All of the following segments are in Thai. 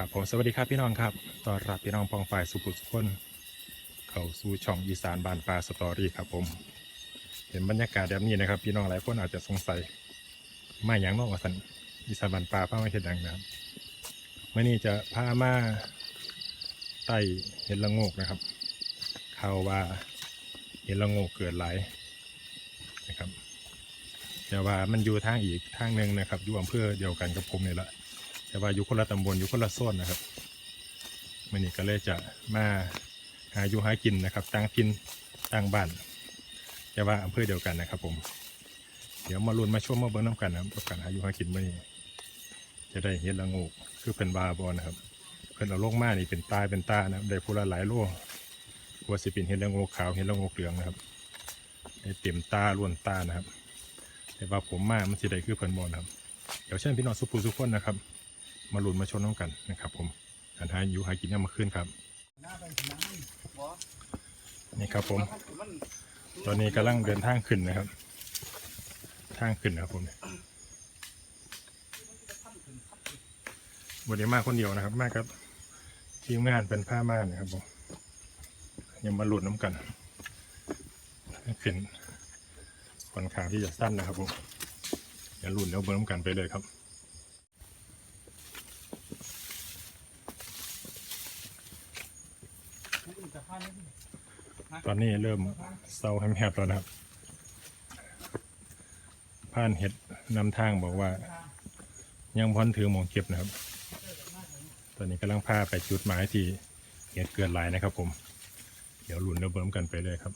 ครับผมสวัสดีครับพี่น้องครับต้อนรับพี่น้องปองฝ่ายสุขุสุขคนเข้าสู่ช่องอีสานบานปลาสตอรี่ครับผม เห็นบรรยากาศแบบนี้นะครับ พี่น้องหลายคนอาจจะสงสัยมาอย่างนอกว่าสันอีสานบานปลาพามาเห็ดดังนะครับเมื่อนี้จะพามาไต่เห็ดละโงกนะครับข่าวว่าเห็ดละโงกเกิดหลายนะครับแต่ว่ามันอยู่ทางอีกทางหนึ่งนะครับอยู่อำเภอเดียวกันกับผมนี่แหละ แต่ว่าอยู่คนละตำบลอยู่คนละโซนนะครับมื่อนี้ก็เลยจะมาหาอยู่หากินนะครับตั้งทินตั้งบ้านแต่ว่าอำเภอเดียวกันนะครับ ผม เดี๋ยวมาลุ้นมาชมมาเบิ้งน้ำกันนะครับกับการหาอยู่หากินมื่อนี้จะได้เห็ดละงูคือเป็นบาบอนะครับ เพิ่นเอาลงมานี่เป็นตายเป็นตานะได้พูละหลายโลกว่าสิเป็นเห็ดละงูขาวเห็ดละงูเหลืองนะครับได้เต็มตาล้วนตานะครับ แต่ว่าผมมามันสิได้คือเพิ่นบอนะครับเดี๋ยวเชิญพี่น้องสุภูสุขคนนะครับ มาลุนมาชนน้องกันนะครับ ผมการหาอยู่หากินยามมาขึ้นครับนี่ครับผม ตอนนี้กำลังเดินทางขึ้นนะครับ ทางขึ้นนะครับผมวันนี้มาคนเดียวนะครับ มากับทีมงานเป็นผ้าม่านนะครับผมยังมาหลุ้นน้ำกันขึ้นค่อนข้างที่จะสั้นนะครับผมอย่าลุ้นแล้วเบิ้น้ำกันไปเลยครับ ตอนนี้เริ่มเศร้าแฮบๆแล้วนะครับผ่านเห็ดนำทางบอกว่า ยังพ้นถือหมองเก็บนะครับ ตอนนี้กำลังพาไปจุดหมายที่เห็ดเกิดลายนะครับ ผม เดี๋ยวหลุนเดี๋ยวเบิ่มกันไปเลยครับ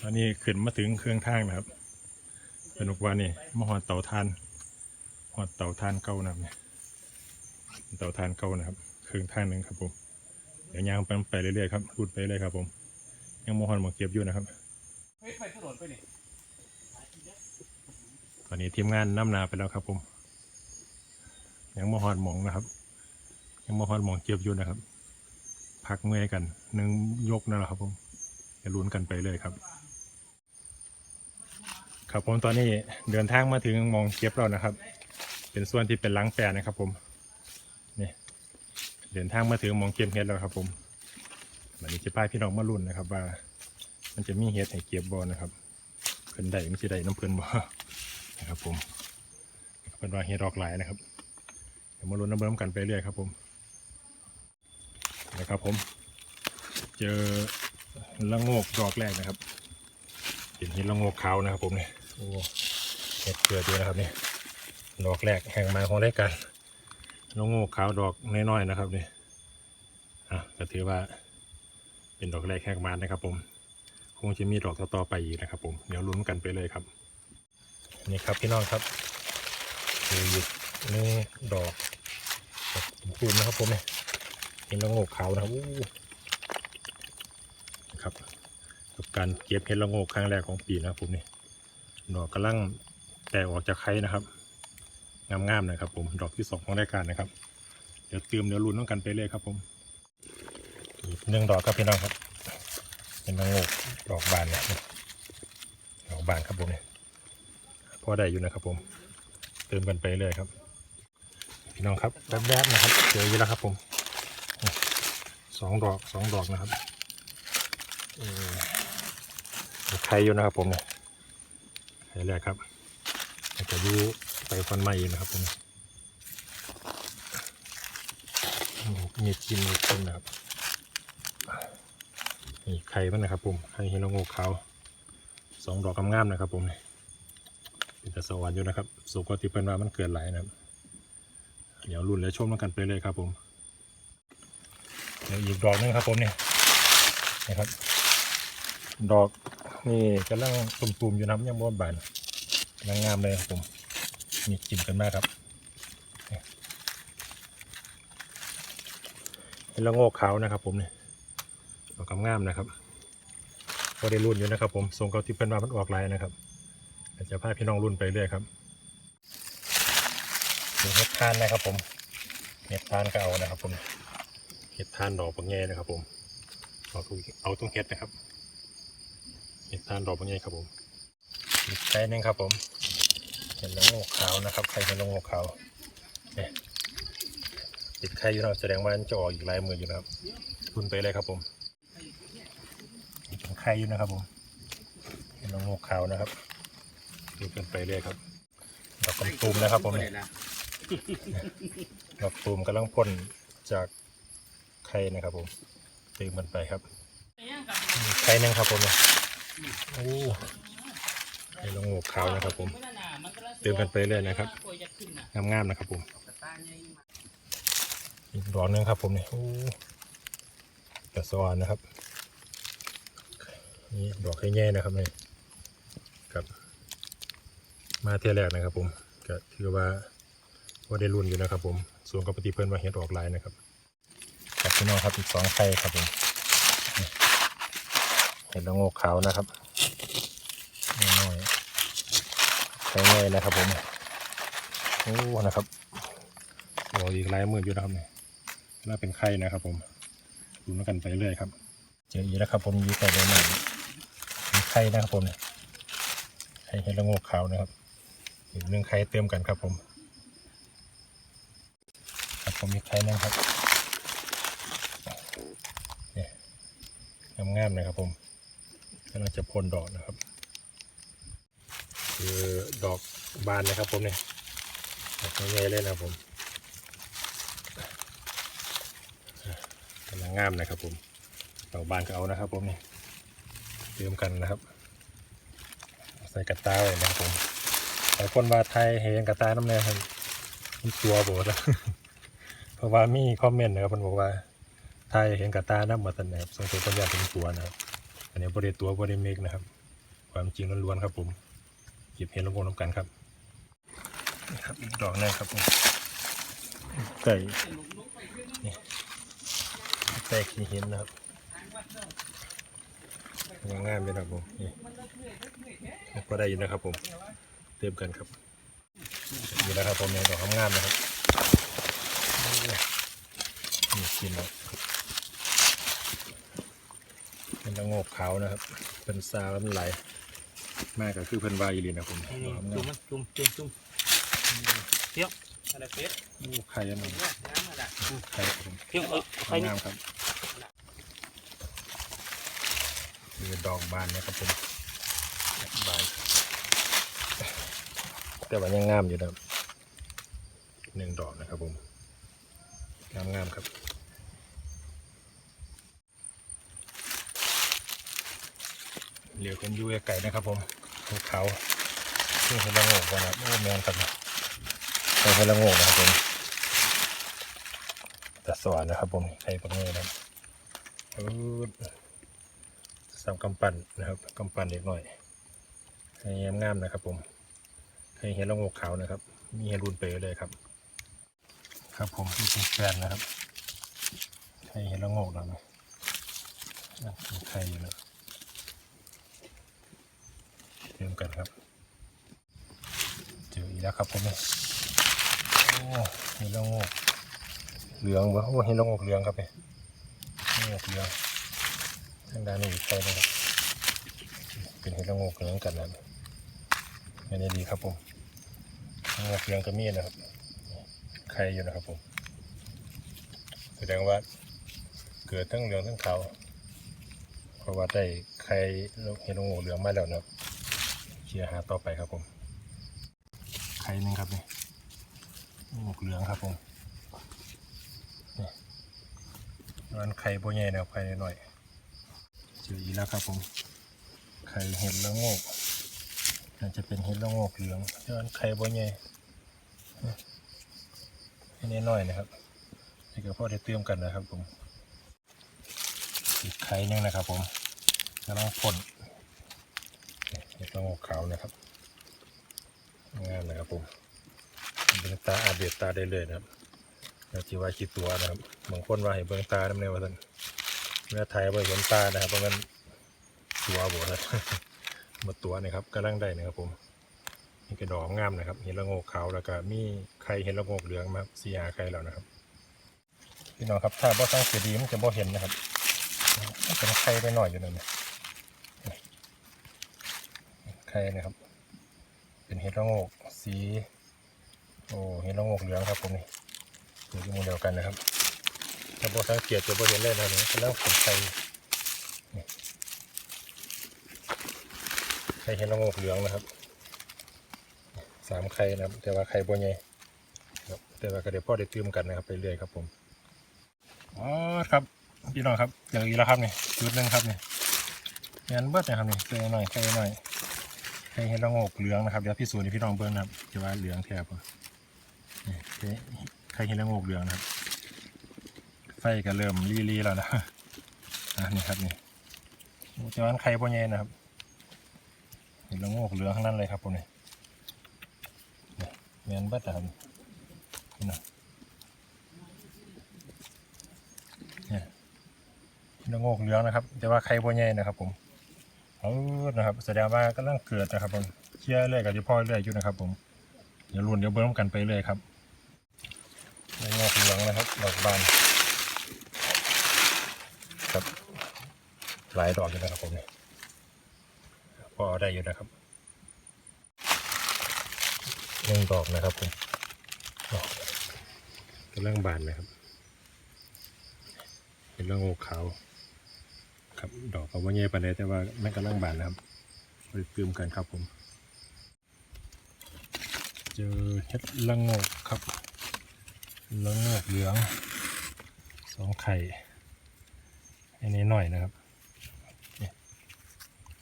ตอนนี้ขึ้นมาถึงเครื่องทางนะครับสนุกว่านี่มาหอดเตาทานหอดเตาทานเก่านะครับเนี่ยเตาทานเก่านะครับ เครื่องทางหนึ่งครับผมเดี๋ยวยางไปไปเรื่อยๆครับรุดไปเรื่อยๆครับ ผมยังมหอนหมอเก็บอยู่นะครับเฮ้ยไปถนนไปนี่ตอนนี้ทีมงานน้ำนาไปแล้วครับผมยังมหอนหมองนะครับ ยังมหอนหมองเก็บอยู่นะครับ พักเมื่อยกันหนึ่งยกนั่นแหละครับผม จะลุ้นกันไปเลยครับ ครับผมตอนนี้เดินทางมาถึงมองเก็บแล้วนะครับ เป็นส่วนที่เป็นล้างแปรนะครับ ผมนี่เดินทางมาถึงมองเก็บเห็ดแล้วครับ ผมวันนี้จะพาพี่น้องมาลุ้นนะครับ ว่า มันจะมีเห็ดให้เก็บบอนะครับเพิ่นได้มันจะได้น้ำเพิ่นบ่นะครับ ผมเป็นว่าเฮดอกหลายนะครับเดี๋ยวมาลุ้นน้ำเบิ่มกันไปเรื่อยครับ ผมนะครับผม เจอ ละโงกดอกแรกนะครับเป็นเห็ดละโงกขาวนะครับ ผมเนี่ยโอ้เห็ดเกิดด้วนะครับเนี่ยดอกแรกแห่งมาของรายการละโงกขาวดอกน้อยๆนะครับเนี่ยอะก็ถือว่า เป็นดอกแรกแห่งมานะครับ ผมคงจะมีดอกต่อไปอีกนะครับ ผมเดี๋ยวลุ้นกันไปเลยครับ นี่ครับพี่น้องครับคือหยุดนี่ดอกแบบตูมนะครับผมเนี่ยเห็นละโงกขาวนะครับอู้นะครับ กับการเก็บเห็ดละโงกครั้งแรกของปีนะครับผมนี่ดอกกำลังแตกออกจากไข่นะครับงามๆนะครับผมดอกที่สองของรายการนะครับ เดี๋ยวเติมเดี๋ยวลุ้นต้องกันไปเลยครับผมอีกหนึ่งดอกครับพี่น้องครับ เป็นละโงกดอกบานเนี่ยดอกบานครับผมเนี่ยพอได้อยู่นะครับผมเติมกันไปเลยครับ พี่น้องครับแวบๆนะครับเจออยู่แล้วครับผมสองดอกสองดอกนะครับ ไข่อยู่นะครับผมเนี่ยไข่แรกครับแล้วก็อยูไปฟันไม้อีกนะครับผมมีกินมีต้นนะครับนี่ไข่มันนะครับผมไข่เฮโนโงกขาวสองดอกงามๆนะครับผมเนี่ยเป็นแต่สวรรค์อยู่นะครับสุกติเพิ่นว่ามันเกิดหลายนะครับเดี๋ยวรุ่นและชมกันไปเลยครับผมเดี๋ยวอีกดอกหนึงครับผมเนี่ยนะครับ ดอก นี่กำลังตุ่มๆอยู่นะครับยังบานบานกำลังงามเลยครับผมมีกลิ่นกันมากครับเป็นละโงกขาวนะครับ ผมเนี่ยดอกกำงามนะครับพอได้รุ่นอยู่นะครับผมทรงเกาที่เพิ่นว่ามันออกลายนะครับอาจจะพาพี่น้องรุ่นไปเรื่อยครับเห็ดทานนะครับ ผมเห็ดทานก็เอานะครับ ผมเห็ดทานดอกบางแง่นะครับ ผมเอาทุกเอาตรงเห็ดนะครับ เห็ดทานดอกบางแง่ครับผมอีกไข่หนึงครับผมเห็ดละโงกขาวนะครับไข่เห็ดละโงกขาวเนี่ยติดไข่อยู่นะครับแสดงว่าจะออกอีกหลายมืออยู่นะครับคุณไปเลยครับผมเป็นไข่อยู่นะครับผมเห็ดละโงกขาวนะครับดูกันไปเรื่อยครับดอกกำตูมนะครับผมเนี่ยดอกตูมกำลังพ่นจากไข่นะครับผมตื่มมันไปครับไข่หนึงครับผมเนี่ย โอ้เห็ดละโงกขาวนะครับผม เติมกันไปเรื่อยนะครับ งามๆนะครับผม อีกดอกหนึงครับผมเนี่ยโอ้กระสวานนะครับ นี่ดอกให้แง่นะครับนี่ครับ มาเที่ยวแรกนะครับผม ก็ถือว่าว่าได้รุ่นอยู่นะครับผม ส่วนกับปฏิเพิ่นว่าเห็ดออกลายนะครับครับพี่น้องครับอีกสองไข่ครับผม เห็ดละโงกขาวนะครับน้อยๆไข่แง่นะครับผมโอ้นะครับโอ้อีกหลายมืออยู่นะครับเนี่ยน่าเป็นไข่นะครับ ผมดูกันไปเรื่อยครับ เจออีกแล้วครับผมยีไก่เลยหน่อยมีไข่นะครับผมเนี่ยไข่เห็ดละโงกขาวนะครับอีกหนึ่งไข่เติมกันครับผม ครับผมมีไข่หนึงครับนี่ยงามๆนะครับผม กำลังจะพ่นดอกนะครับ คือดอกบานนะครับผมเนี่ยดอกใหญ่ๆเลยนะครับผมกำลังงามนะครับผมดอกบานก็เอานะครับผมนี่เติมกันนะครับใส่กระตาไว้นะครับผมหลายคนว่าไทยเห็นกระตาน้ำแน่ครับมันตัวโบดแล้วเพราะว่ามีคอมเมนต์นะครับมันบอกว่าไทยเห็นกระตาน้ำมาตันนะครับสงสัยคนอยากเป็นตัวนะครับ อันนี้บริตัวบริเมกนะครับ ความจริงล้วนๆครับผมหยิบเห็นลงบนน้ำกันครับนี่ครับอีกดอกหนึงครับผมไก่นี่ไก่ขี้เห็นนะครับงามๆเลยนะครับผมนี่ก็ได้อยู่นะครับผมเติมกันครับอยู่แล้วครับผมเนี่ยดอกงามๆนะครับนี่กินแล้ว เป็นตะโงกขาวนะครับเป็นซาแล้วมันไหลมากก็คือเพิ่นวาอีหลีนะผมดอกงามจุ่มมันจุ่มจุ่มจุ่มเที่ยวอะไรเป็ดๆโอ้ไข่อันนี้น้ำอะไรไข่ครับผมเที่ยวเออไปนี่งามครับคือดอกบานนะครับผมบานแต่ว่ายังงามอยู่นะครับหนึ่งดอกนะครับผมงามงามๆครับ เหลียวเป็นยูไก่นะครับผมภูเขาที่เป็นละโงกนะครับโอ้แมนครับเป็นเป็นละโงกนะครับผมแต่สวรรค์นะครับผมไข่ปังงี้ยนะครับสามกำปั้นนะครับกำปั้นเล็กหน่อยให้งามๆนะครับ ผมให้เห็นละโงกขาวนะครับ มีให้รุนเปเลยครับ ครับผมที่เป็นแฟนนะครับให้เห็นละโงกแล้วนะนั่นเป็นไข่อยู่นะ เรียมกันครับ เจออีกแล้วครับผมโอ้เห็นละงกเหลืองวะโอ้เห็นลงอกเหลืองครับเนี่ยนี่อกเหลืองทางด้านนี้อีกไฟนะครับเป็นเห็ดละงกเหลืองกันนะอันนี้ดีครับผมละโงกเหลืองก็มีนะครับไข่อยู่นะครับผมแสดงว่าเกิดทั้งเหลืองทั้งขาวเพราะว่าได้ไข่เห็ดละงกเหลืองมาแล้วนะครับ เชียร์หาต่อไปครับผมไข่หนึ่งครับนี่ละโงกเหลืองครับผมมันไข่โบใหญ่นะครับไข่น้อยเจออีกแล้วครับผมไข่เห็ดละโงกน่าจะเป็นเห็ดละโงกเหลืองแต่มันไข่โบใหญ่อันนี้น้อยนะครับนี่ก็พ่อได้เติมกันนะครับผมอีกไข่หนึงนะครับผมกำลังพ่น นี่เห็ดละโงกขาวนะครับงามนะครับผมเป็นตาอาเบียดตาได้เลยนะครับแล้วที่ว่าคิดตัวนะครับบางคนว่าให้เบิ่งตาดำเนินว่าท่านเมื่อไทยว่าเห็นตานะครับเพราะมันตัวบท่านมาตัวนะครับกำลังได้นะครับผมนี่กระดอกงามนะครับ เห็นละโงกขาวแล้วก็มีไข่เห็นละโงกเหลืองมาสีหาไข่แล้วนะครับพี่น้องครับถ้าบ่สังเกตดีมันจะบ่เห็นนะครับมันเป็นไข่ไปหน่อยอยู่นั่นนะ ไข่นะครับ เป็นเห็ดละโงกสี โอ้เห็ดละโงกเหลืองครับผมนี่อยู่ที่หมูเดียวกันนะครับ ถ้าบ่สังเกตจะบ่เห็นเลยนะครับนี่กำลังเป็นไข่ไข่เห็ดละโงกเหลืองนะครับสามไข่นะครับ แต่ว่าไข่บ่ใหญ่ครับแต่ว่าก็เดี๋ยวพ่อได้ตื้มกันนะครับไปเรื่อยครับผมอ๋อครับพี่น้องครับเจออีกแล้วครับนี่จุดหนึ่งครับนี่งานเบิดนะครับนี่เจอหน่อยใครหน่อย เห็นระโงกเหลืองนะครับเดี๋ยวพี่สูจน์ให้พี่น้องเบิ้งนะครับจะว่าเหลืองแทบนี่ใครเห็นระโงกเหลืองนะครับ ไฟก็เริ่มรีๆแล้วนะนี่ครับนี่จะว่าใครพ่อใหญ่นะครับเห็นระโงกเหลืองทั้งนั้นเลยครับผมนี่นี่งานบิดนะครับนี่นะละโงกเหลืองนะครับ แต่ว่าไข่บัวใหญ่นะครับผม เอานะครับ แสดงว่ากำลังเกิดนะครับผมเชื่อเรื่อยกับที่พ่อเรื่อยอยู่นะครับ ผมเดี๋ยวรุ่นเดี๋ยวเบิ้มกันไปเรื่อยครับละโงกเหลืองนะครับดอกบานครับหลายดอกอยู่นะครับผมเนี่ยพอได้อยู่นะครับหนึ่งดอกนะครับผมดอกกำลังบานนะครับ เป็นละโงกขาว ครับดอกก็ว่าใหญ่ปานใดแต่ว่าแม่กำลังบานนะครับไปปืมกันครับผม เจอเห็ดละโงกครับละโงกเหลืองสองไข่อันนี้หน่อยนะครับ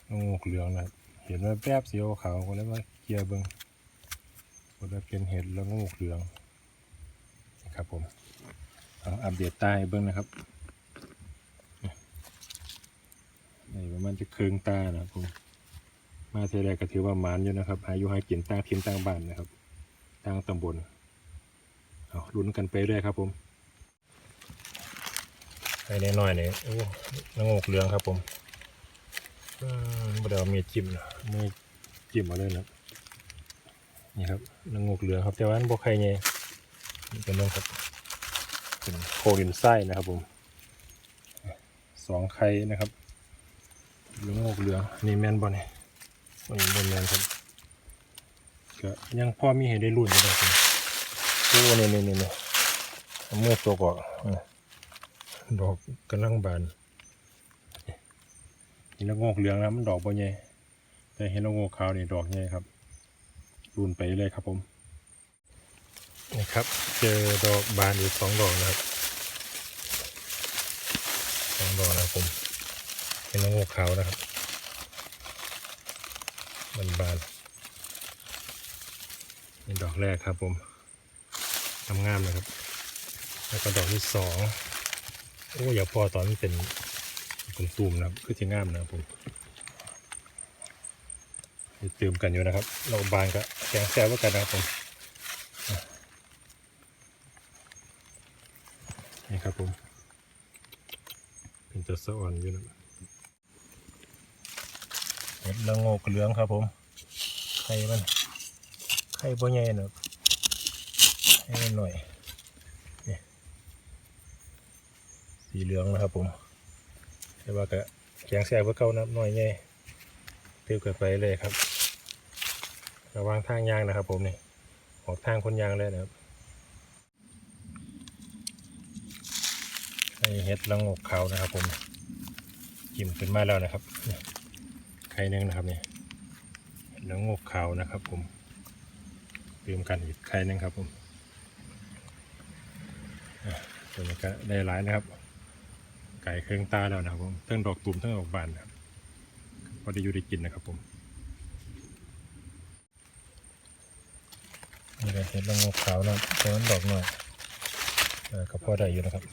ละโงกเหลืองนะครับเห็นว่าแป๊บสีขาวก็เลยว่าเกียร์เบิงก็ได้เป็นเห็ดละโงกเหลืองนะครับผมเอาอัปเดตใต้เบิ้งนะครับ นี่ประมาณจะเคืองตานะครับผมมาเทแรกก็ถือว่ามานอยู่นะครับอายุให้กินตั้งทีมตั้งบ้านนะครับตั้งตำบลเอาลุ้นกันไปเรื่อยครับผมให้แน่น้อยนี่ยโอ้นางกเหลืองครับผมบดเอามีดจิ้มนะมีจิ้มมาเลยนะนี่ครับนางกเหลืองครับแต่ว่าอันบ่ใครไงนี่เป็นเรื่องครับเป็นโคลินไส้นะครับผมสองไข่นะครับ เหลืองอกเหลืองนี่แมนบอลนี่มันบนแมนครับก็ยังพอมีให้ได้รุ่นอยู่นะครับโอ้นี่นี่นี่นี่เอามื่อตัวก่อนดอกกำลังบานนี่ละโงกเหลืองนะมันดอกบ่ใหญ่แต่เห็นละโงกขาวนี่ดอกใหญ่ครับ รุ่นไปเลยครับผมนี่ครับ เจอดอกบานอีกสองดอกนะครับสองดอกนะครับผม เป็นละโงกขาวนะครับบานบานนี่ดอกแรกครับผมทำงามนะครับ แล้วก็ดอกที่สองโอ้อย่าพอตอนมันเป็นตุ่มๆนะครับคือจะงามนะครับผมเติมกันอยู่นะครับ เราบานก็แกงแซ่บกันนะครับผมนี่ครับผมเป็นตัวสะอ่อนอยู่นะ ห็ดละโงกเหลืองครับผมไข่มันไข่บ่ใหญ่เนอะให้มันหน่อยนี่สีเหลืองนะครับผมแต่ว่าก็แกงแซ่บเพื่อเก่านะหน่อยใหญ่เติมกันไปเลยครับ ระวังทางยางนะครับผมนี่ออกทางคนยางเลยนะครับไข่เห็ดละงกเขานะครับผมจิ้มขึ้นมาแล้วนะครับนี่ ข่หนึ่งนะครับเนี่ยแล้วงกขาวนะครับผมเติมกันอีกไข่หนึ่งครับผมตัวนี้ก็ได้หลายนะครับ ไก่เครื่องตาแล้วนะครับผมทั้งดอกตุ่มทั้งดอกบานนะครับพอได้อยู่ได้กินนะครับผมนี่ก็เห็ดละงกขาวนะครับแต่มันดอกหน่อยก็พอได้อยู่นะครับ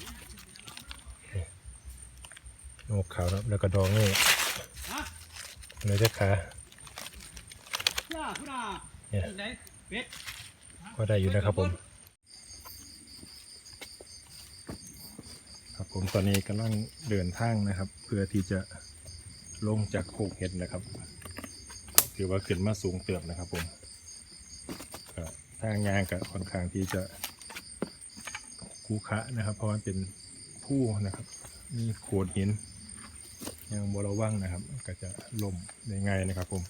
งกขาวนะครับแล้วก็ดอกนี่ เลยได้ขาย่าคุณอาเนี่ยไหนเป็ดก็ได้อยู่นะครับผม ครับผมตอนนี้กำลังเดินทางนะครับ เพื่อที่จะลงจากโคกเห็ดนะครับ ถือว่าขึ้นมาสูงเติบนะครับผมก็ทางยางก็ค่อนข้างที่จะคูคะนะครับ เพราะมันเป็นผู้นะครับ มีโขดหิน ยังบระวังนะครับ ก็จะล่มได้ง่ายนะครับ ผม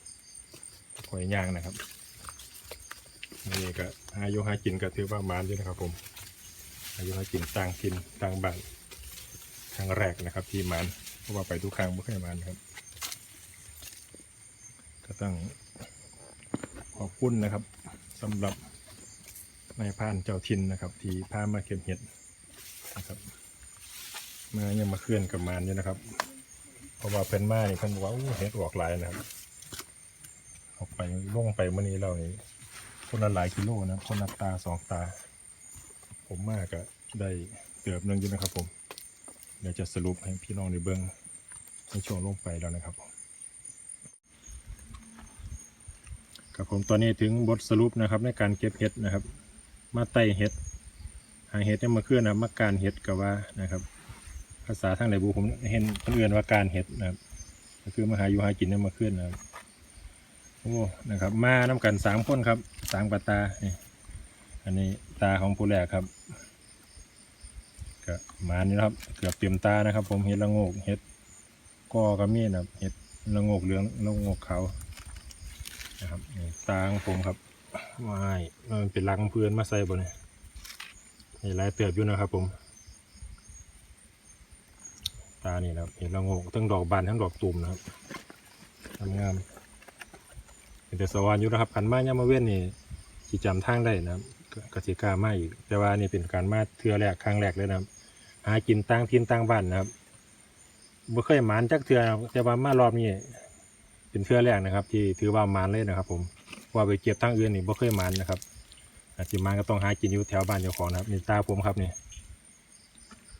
ข่อยย่างนะครับนี่ก็อายุหากินก็ถือว่ามานอยู่นะครับ ผมอายุหากินต่างถิ่นต่างบ้านครั้งแรกนะครับ ที่มานเพราะว่าไปทุกครั้งไม่เคยมานครับ ก็ต้องขอบคุณนะครับสำหรับนายพานเจ้าทินนะครับ ที่พามาเก็บเห็ดนะครับมายังมาเคลื่อนกับมานอยู่นะครับ ราะว่าเพิ่นมานี่เพิ่นบอกว่าอู้เห็ดออกหลายนะครับออกไปล่งไปเมื่อนี้เรานี่คนละหลายกิโลนะคนละตาสองตา ผมมากก็ได้เติบนึงอยู่นะครับ ผมเดี๋ยวจะสรุปให้พี่น้องในเบื้องในช่วงลงไปแล้วนะครับครับผมตอนนี้ถึงบทสรุปนะครับ ในการเก็บเห็ดนะครับ มาไต่เห็ดหาเห็ดเนี่ยมาเคลื่อนนะมาการเห็ดกับว่านะครับ ภาษาทางไหนบูผมเห็นคนอื่นว่าการเห็ดนะครับก็คือมาหาอยู่หากินนี่มาเคลื่อนนะครับโอ้นะครับ มาน้กันสามคนครับสามกว่าตานี่อันนี้ตาของผู้แรกครับก็มานี่นครับ เกือบเต็มตานะครับ ผมเห็ดละโงกเห็ดกอกับมีดนะครับเห็ดละโงกเหลืองละโงกเขานะครับตาของผมครับว้มันเป็นรังเพื่อนมาใส่บ่เนี่ยนี่ลายเติบอยู่นะครับผม ตานี่นะครับเห็นละงกทั้งดอกบานทั้งดอกตุ่มนะครับงามๆเป็นแต่สวรรค์อยู่นะครับขันมาเนี่ยมาเว้นนี่ที่จำทางได้นะครับกสิกามาอีกแต่ว่านี่เป็นการมาเทือแรกครั้งแรกเลยนะครับ หากินตั้งทินตั้งบ้านนะครับบ่เคยหมานจักเทือนะแต่ว่ามารอบนี้เป็นเทือแรกนะครับ ที่ถือว่าหมานเลยนะครับ ผมว่าไปเก็บทางอื่นนี่บ่เคยหมานนะครับอาจสิหมานก็ต้องหากินอยู่แถวบ้านเจ้าของนะครับนี่ตาผมครับนี่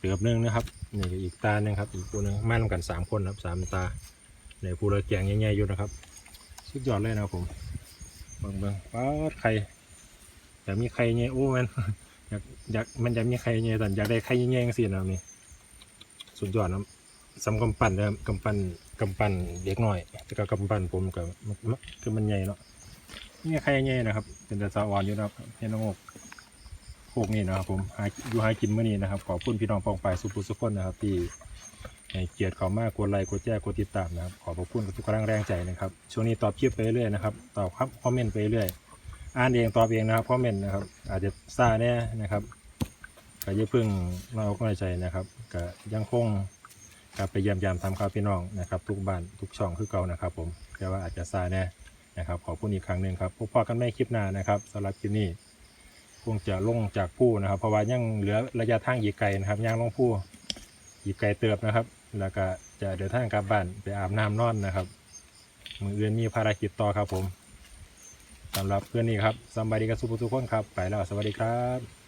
เตือบหนึงนะครับนี่ก็อีกตาหนึงครับอีกตัวหนึงมานำกันสามคนครับสามตาในผู้ละแกงใหญ่ๆอยู่นะครับ สุดยอดเลยนะครับผมเบิ่งเบิ่งป๊าไข่อยากมีไข่ใหญ่โอ้มันอยากอยากมันอยากมีไข่ใหญ่แต่อยากได้ไข่ใหญ่ๆจังซี่นะครับนี่สุดยอดนะสำกำปั้นนะครับกำปั้นกำปั้นเด็กหน้อยแต่ก็กำปั้นผมก็มันมันคือมันใหญ่เนาะนี่ไข่ใหญ่นะครับ เป็นต่สะอ่อนอยู่นะครับเห็นน้องอก โคกนี่นะครับผมหาอยู่หากินเมื่อนี้นะครับ ขอบคุณพี่น้องปองปายสุภุสุคนนะครับที่ให้เกียรติเขามากกดไลค์กดแชร์กดติดตามนะครับ ขอบพระคุณทุกกำลังแรงใจนะครับ ช่วงนี้ตอบคลิปไปเรื่อยนะครับ ตอบครับคอมเมนต์ไปเรื่อยอ่านเองตอบเองนะครับคอมเมนต์นะครับ อาจจะซ่าแน่นะครับก็อย่าเพิ่งมาเอากำลังใจนะครับก็ยังคงครับไปเยี่ยมยามทำข่าวพี่น้องนะครับ ทุกบ้านทุกช่องคือเก่านะครับ ผมแต่ว่าอาจจะซาแน่นะครับ ขอพูดอีกครั้งหนึ่งครับพบกันไม่คลิปหน้านะครับสำหรับคลิปนี้ คงจะลงจากผู้นะครับ เพราะว่ายังเหลือระยะทางอีกไกลนะครับย่างลงผู้อีกไกลเติบนะครับ แล้วก็จะเดินทางกลับบ้านไปอาบน้ำนอนนะครับมืออื่นมีภารกิจต่อครับผมสำหรับเพื่อนนี้ครับสำบายดีกับสุภทุกคนครับ ไปแล้วสวัสดีครับ